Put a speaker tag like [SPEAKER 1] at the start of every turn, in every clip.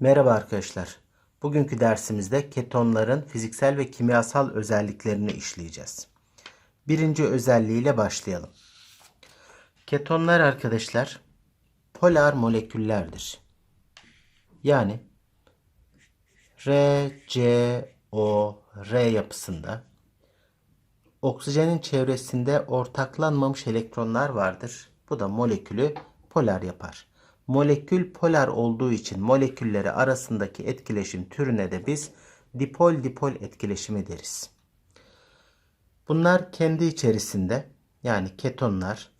[SPEAKER 1] Merhaba arkadaşlar. Bugünkü dersimizde ketonların fiziksel ve kimyasal özelliklerini işleyeceğiz. Birinci özelliğiyle başlayalım. Ketonlar arkadaşlar polar moleküllerdir. Yani R, C, O, R yapısında oksijenin çevresinde ortaklanmamış elektronlar vardır. Bu da molekülü polar yapar. Molekül polar olduğu için molekülleri arasındaki etkileşim türüne de biz dipol dipol etkileşimi deriz. Bunlar kendi içerisinde yani ketonlar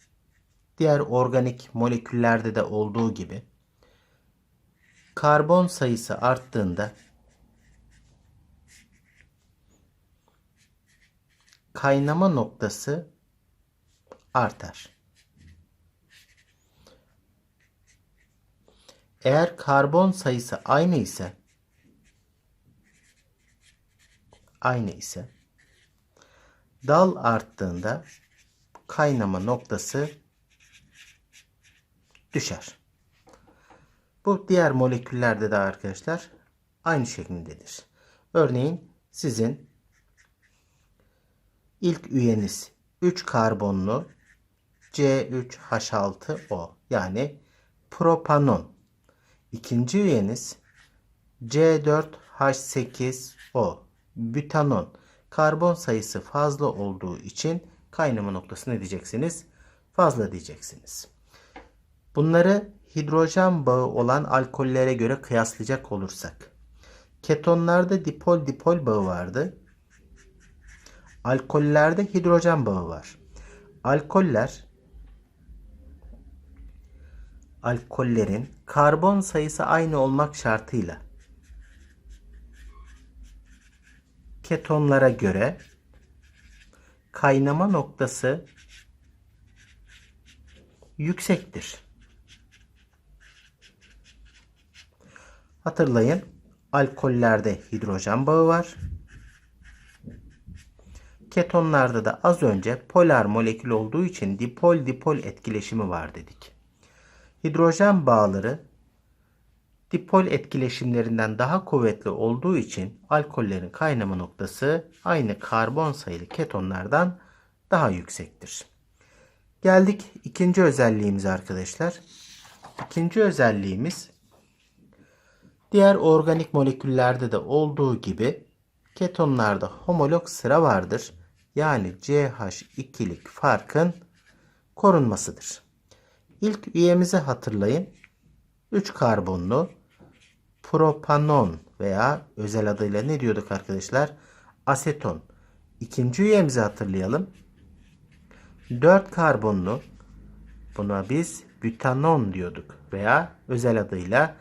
[SPEAKER 1] diğer organik moleküllerde de olduğu gibi karbon sayısı arttığında kaynama noktası artar. Eğer karbon sayısı aynı ise aynı ise dal arttığında kaynama noktası düşer. Bu diğer moleküllerde de arkadaşlar aynı şekildedir. Örneğin sizin ilk üyeniz 3 karbonlu C3H6O yani propanon. İkinci üyeniz C4H8O bütanon. Karbon sayısı fazla olduğu için kaynama noktasını ne diyeceksiniz? Fazla diyeceksiniz. Bunları hidrojen bağı olan alkollere göre kıyaslayacak olursak. Ketonlarda dipol dipol bağı vardı. Alkollerde hidrojen bağı var. Alkoller alkollerin karbon sayısı aynı olmak şartıyla ketonlara göre kaynama noktası yüksektir. Hatırlayın alkollerde hidrojen bağı var. Ketonlarda da az önce polar molekül olduğu için dipol dipol etkileşimi var dedik. Hidrojen bağları dipol etkileşimlerinden daha kuvvetli olduğu için alkollerin kaynama noktası aynı karbon sayılı ketonlardan daha yüksektir. Geldik ikinci özelliğimize arkadaşlar. İkinci özelliğimiz diğer organik moleküllerde de olduğu gibi ketonlarda homolog sıra vardır. Yani CH2'lik farkın korunmasıdır. İlk üyemizi hatırlayın. 3 karbonlu propanon veya özel adıyla ne diyorduk arkadaşlar? Aseton. İkinci üyemizi hatırlayalım. 4 karbonlu buna biz bütanon diyorduk veya özel adıyla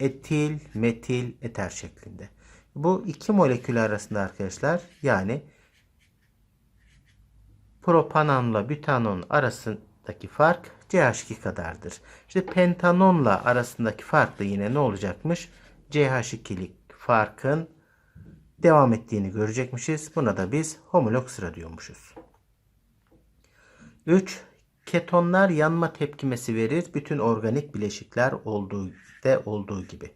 [SPEAKER 1] etil, metil, eter şeklinde. Bu iki molekül arasında arkadaşlar yani propanonla bütanon arasındaki fark CH2 kadardır. İşte pentanonla arasındaki fark da yine ne olacakmış? CH2'lik farkın devam ettiğini görecekmişiz. Buna da biz homolog sıra diyormuşuz. 3. Ketonlar yanma tepkimesi verir. Bütün organik bileşikler olduğu de olduğu gibi.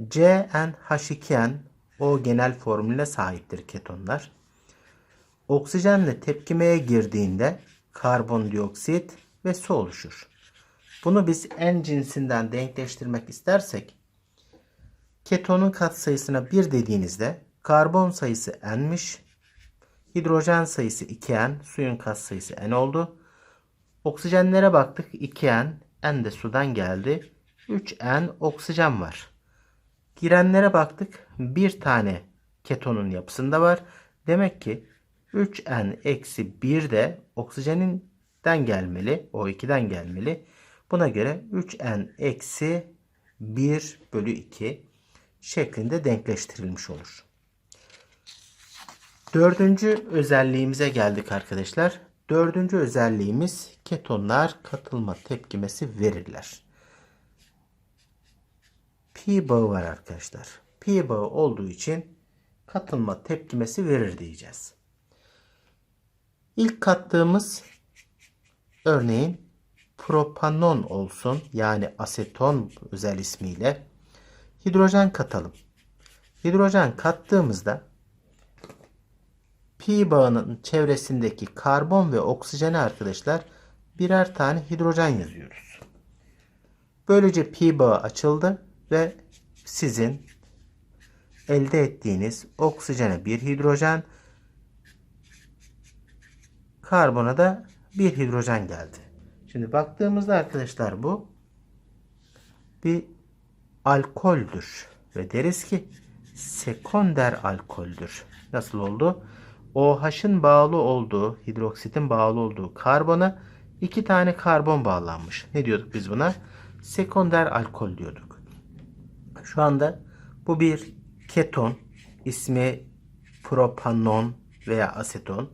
[SPEAKER 1] CnH2n o genel formüle sahiptir ketonlar. Oksijenle tepkimeye girdiğinde karbondioksit ve su oluşur. Bunu biz en cinsinden denkleştirmek istersek ketonun katsayısına 1 dediğinizde karbon sayısı n'miş. Hidrojen sayısı 2n, suyun katsayısı n oldu. Oksijenlere baktık 2n, n de sudan geldi. 3n oksijen var. Girenlere baktık bir tane ketonun yapısında var. Demek ki 3n eksi 1 de oksijeninden gelmeli. O2'den gelmeli. Buna göre 3n eksi 1 bölü 2 şeklinde denkleştirilmiş olur. Dördüncü özelliğimize geldik arkadaşlar. Dördüncü özelliğimiz ketonlar katılma tepkimesi verirler. Pi bağı var arkadaşlar. Pi bağı olduğu için katılma tepkimesi verir diyeceğiz. İlk kattığımız örneğin propanon olsun yani aseton özel ismiyle hidrojen katalım. Hidrojen kattığımızda pi bağının çevresindeki karbon ve oksijene arkadaşlar birer tane hidrojen yazıyoruz. Böylece pi bağı açıldı ve sizin elde ettiğiniz oksijene bir hidrojen, karbona da bir hidrojen geldi. Şimdi baktığımızda arkadaşlar bu bir alkoldür ve deriz ki sekonder alkoldür. Nasıl oldu? OH'ın bağlı olduğu, hidroksitin bağlı olduğu karbona iki tane karbon bağlanmış. Ne diyorduk biz buna? Sekonder alkol diyorduk. Şu anda bu bir keton, ismi propanon veya aseton.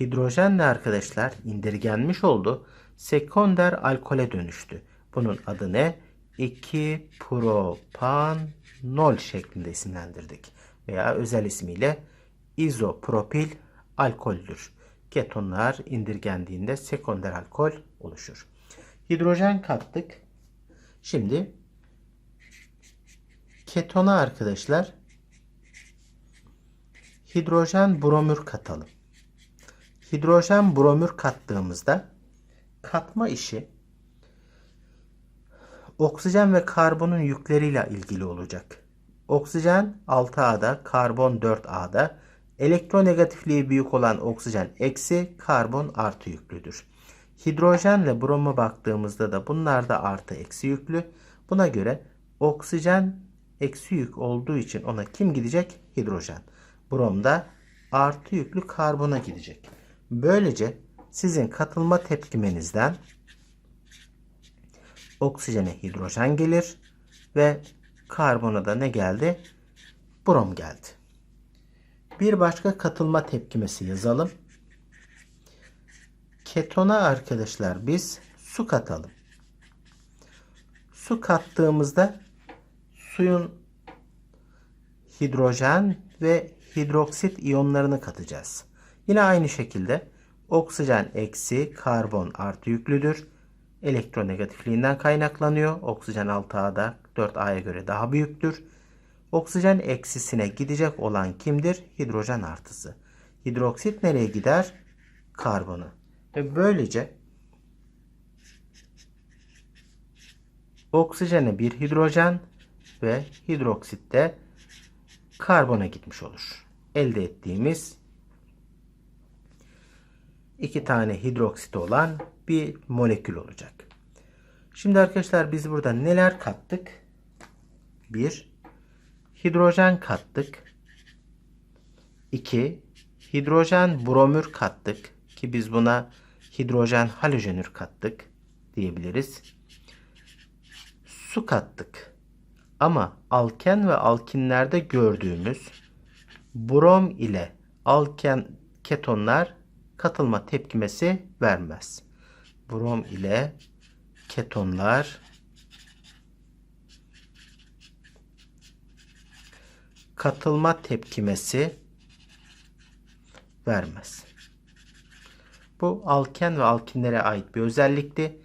[SPEAKER 1] Hidrojenle arkadaşlar indirgenmiş oldu. Sekonder alkole dönüştü. Bunun adı ne? 2 propanol şeklinde isimlendirdik. Veya özel ismiyle izopropil alkoldür. Ketonlar indirgendiğinde sekonder alkol oluşur. Hidrojen kattık. Şimdi ketona arkadaşlar hidrojen bromür katalım. Hidrojen bromür kattığımızda katma işi oksijen ve karbonun yükleriyle ilgili olacak. Oksijen 6A'da, karbon 4A'da. Elektronegatifliği büyük olan oksijen eksi, karbon artı yüklüdür. Hidrojenle broma baktığımızda da bunlar da artı eksi yüklü. Buna göre oksijen eksi yük olduğu için ona kim gidecek? Hidrojen. Brom da artı yüklü karbona gidecek. Böylece sizin katılma tepkimenizden oksijene hidrojen gelir ve karbona da ne geldi? Brom geldi. Bir başka katılma tepkimesi yazalım. Ketona arkadaşlar biz su katalım. Su kattığımızda suyun hidrojen ve hidroksit iyonlarını katacağız. Yine aynı şekilde oksijen eksi karbon artı yüklüdür. Elektronegatifliğinden kaynaklanıyor. Oksijen 6A'da 4A'ya göre daha büyüktür. Oksijen eksisine gidecek olan kimdir? Hidrojen artısı. Hidroksit nereye gider? Karbona. Ve böylece oksijene bir hidrojen ve hidroksit de karbona gitmiş olur. Elde ettiğimiz iki tane hidroksit olan bir molekül olacak. Şimdi arkadaşlar biz burada neler kattık? Bir, hidrojen kattık. 2. Hidrojen bromür kattık ki biz buna hidrojen halojenür kattık diyebiliriz. Su kattık. Ama alken ve alkinlerde gördüğümüz brom ile alken ketonlar katılma tepkimesi vermez. Brom ile ketonlar katılma tepkimesi vermez. Bu alken ve alkinlere ait bir özellikti.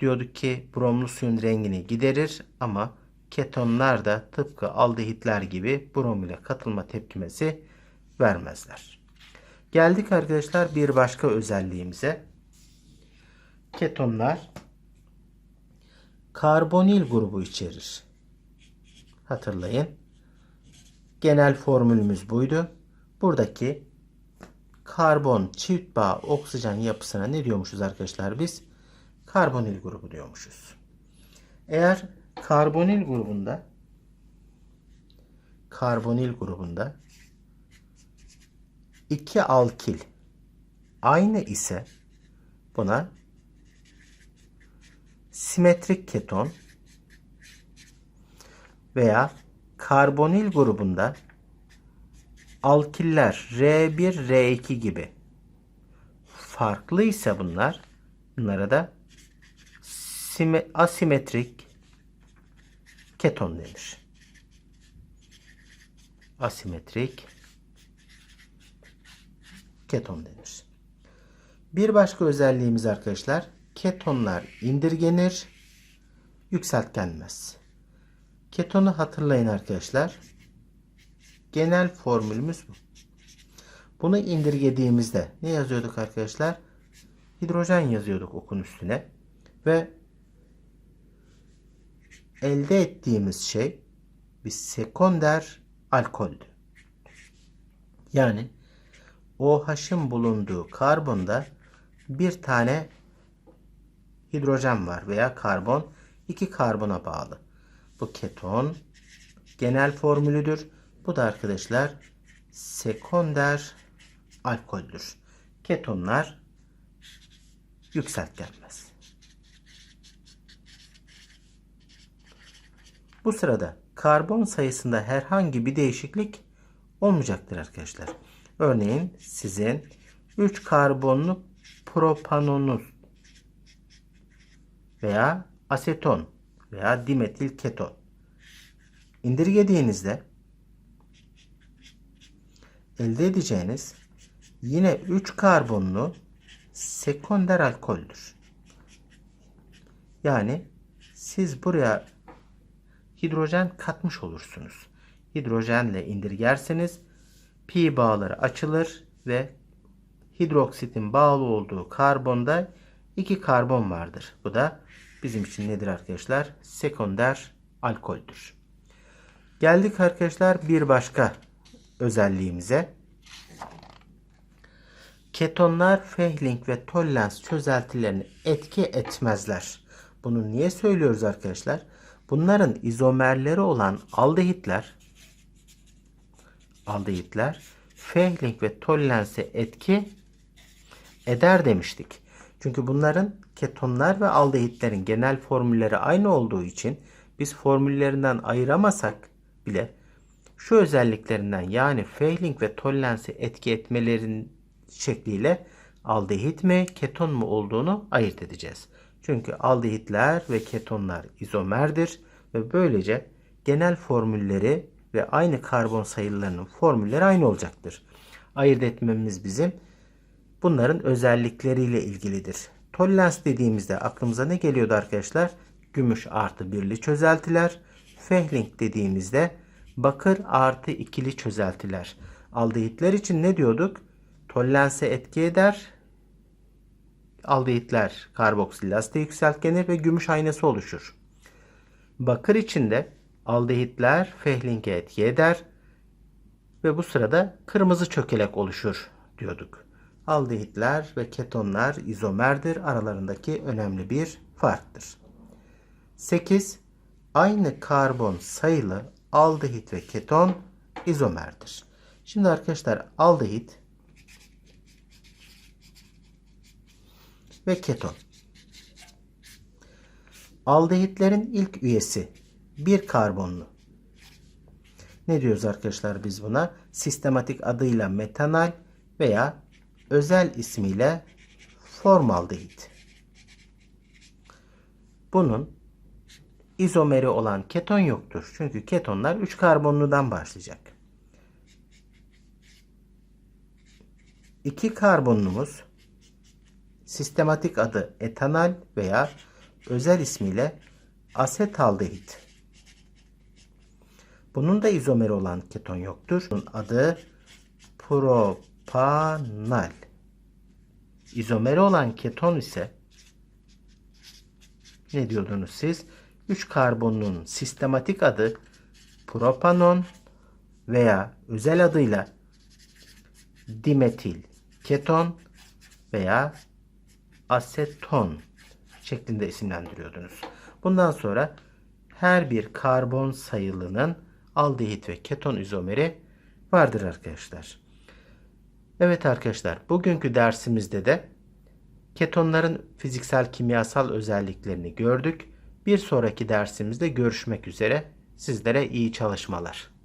[SPEAKER 1] Diyorduk ki bromlu suyun rengini giderir ama ketonlar da tıpkı aldehitler gibi brom ile katılma tepkimesi vermezler. Geldik arkadaşlar bir başka özelliğimize. Ketonlar karbonil grubu içerir. Hatırlayın. Genel formülümüz buydu. Buradaki karbon çift bağ oksijen yapısına ne diyormuşuz arkadaşlar biz? Karbonil grubu diyormuşuz. Eğer karbonil grubunda karbonil grubunda iki alkil aynı ise buna simetrik keton veya karbonil grubunda alkiller R1, R2 gibi farklı ise bunlar bunlara da asimetrik keton denir. Asimetrik keton denir. Bir başka özelliğimiz arkadaşlar ketonlar indirgenir, yükseltgenmez. Ketonu hatırlayın arkadaşlar. Genel formülümüz bu. Bunu indirgediğimizde ne yazıyorduk arkadaşlar? Hidrojen yazıyorduk okun üstüne. Ve elde ettiğimiz şey bir sekonder alkoldü. Yani OH'ın bulunduğu karbonda bir tane hidrojen var veya karbon iki karbona bağlı. Bu keton genel formülüdür. Bu da arkadaşlar sekonder alkoldür. Ketonlar yükseltgenmez. Bu sırada karbon sayısında herhangi bir değişiklik olmayacaktır arkadaşlar. Örneğin sizin 3 karbonlu propanonuz veya aseton veya dimetil keton indirgediğinizde elde edeceğiniz yine 3 karbonlu sekonder alkoldür. Yani siz buraya hidrojen katmış olursunuz. Hidrojenle indirgerseniz pi bağları açılır ve hidroksitin bağlı olduğu karbonda iki karbon vardır. Bu da bizim için nedir arkadaşlar? Sekonder alkoldür. Geldik arkadaşlar bir başka özelliğimize. Ketonlar Fehling ve Tollens çözeltilerini etki etmezler. Bunu niye söylüyoruz arkadaşlar? Bunların izomerleri olan aldehitler aldehitler Fehling ve Tollens'e etki eder demiştik. Çünkü bunların ketonlar ve aldehitlerin genel formülleri aynı olduğu için biz formüllerinden ayıramasak bile şu özelliklerinden yani Fehling ve Tollens'e etki etmelerin şekliyle aldehit mi keton mu olduğunu ayırt edeceğiz. Çünkü aldehitler ve ketonlar izomerdir ve böylece genel formülleri ve aynı karbon sayılarının formülleri aynı olacaktır. Ayırt etmemiz bizim bunların özellikleriyle ilgilidir. Tollens dediğimizde aklımıza ne geliyordu arkadaşlar? Gümüş artı birli çözeltiler. Fehling dediğimizde bakır artı ikili çözeltiler. Aldehitler için ne diyorduk? Tollense etki eder. Aldehitler karboksilazda yükseltgenir ve gümüş aynası oluşur. Bakır için de aldehitler Fehling'e etki eder ve bu sırada kırmızı çökelek oluşur diyorduk. Aldehitler ve ketonlar izomerdir. Aralarındaki önemli bir farktır. 8. Aynı karbon sayılı aldehit ve keton izomerdir. Şimdi arkadaşlar aldehit ve keton. Aldehitlerin ilk üyesi bir karbonlu. Ne diyoruz arkadaşlar biz buna? Sistematik adıyla metanal veya özel ismiyle formaldehit. Bunun izomeri olan keton yoktur. Çünkü ketonlar 3 karbonludan başlayacak. 2 karbonlumuz sistematik adı etanal veya özel ismiyle asetaldehit. Bunun da izomeri olan keton yoktur. Bunun adı propanal. İzomeri olan keton ise ne diyordunuz siz? 3 karbonun sistematik adı propanon veya özel adıyla dimetil keton veya aseton şeklinde isimlendiriyordunuz. Bundan sonra her bir karbon sayılının aldehit ve keton izomeri vardır arkadaşlar. Evet arkadaşlar bugünkü dersimizde de ketonların fiziksel kimyasal özelliklerini gördük. Bir sonraki dersimizde görüşmek üzere. Sizlere iyi çalışmalar.